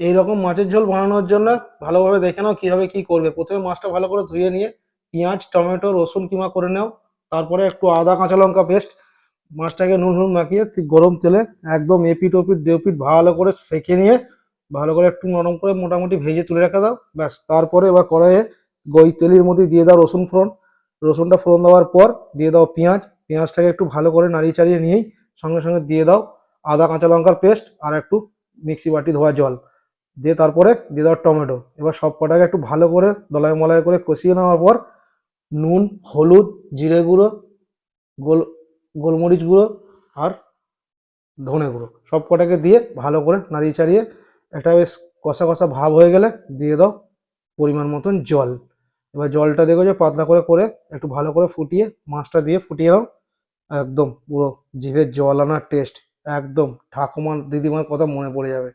এই রকম মাছের ঝোল বানানোর জন্য ভালোভাবে দেখে নাও কীভাবে কি করবে। প্রথমে মাছটা ভালো করে ধুয়ে নিয়ে পেঁয়াজ, টমেটো, রসুন কিমা করে নাও। তারপরে একটু আদা, কাঁচা লঙ্কা পেস্ট মাছটাকে নুন নুন মাখিয়ে গরম তেলে একদম এপিট ওপিট দেপিট ভালো করে সেঁকে নিয়ে ভালো করে একটু নরম করে মোটামুটি ভেজে তুলে রেখে দাও। ব্যাস, তারপরে এবার কড়াইয়ে গই তেলের মধ্যে দিয়ে দাও রসুন ফোড়ন। রসুনটা ফোড়ন দেওয়ার পর দিয়ে দাও পেঁয়াজ। পেঁয়াজটাকে একটু ভালো করে নাড়িয়ে চাড়িয়ে নিয়েই সঙ্গে সঙ্গে দিয়ে দাও আদা, কাঁচা লঙ্কার পেস্ট আর একটু মিক্সি বাটি ধোয়া জল। দিয়ে তারপরে দিয়ে দাও টমেটো। এবার সব কটাকে একটু ভালো করে দলায় মলায় করে কষিয়ে নেওয়ার পর নুন, হলুদ, জিরে গুঁড়ো, গোল, গোলমরিচ গুঁড়ো আর ধনে গুঁড়ো। সব কটাকে দিয়ে ভালো করে নাড়িয়ে চাড়িয়ে একটা বেশ কষা কষা ভাব হয়ে গেলে দিয়ে দাও পরিমাণ মতন জল। এবার জলটা দেখো যে পাতলা করে করে একটু ভালো করে ফুটিয়ে মাছটা দিয়ে ফুটিয়ে নাও। একদম পুরো জিভের জল আনার টেস্ট একদম ঠাকুমার, দিদিমার কথা মনে পড়ে যাবে।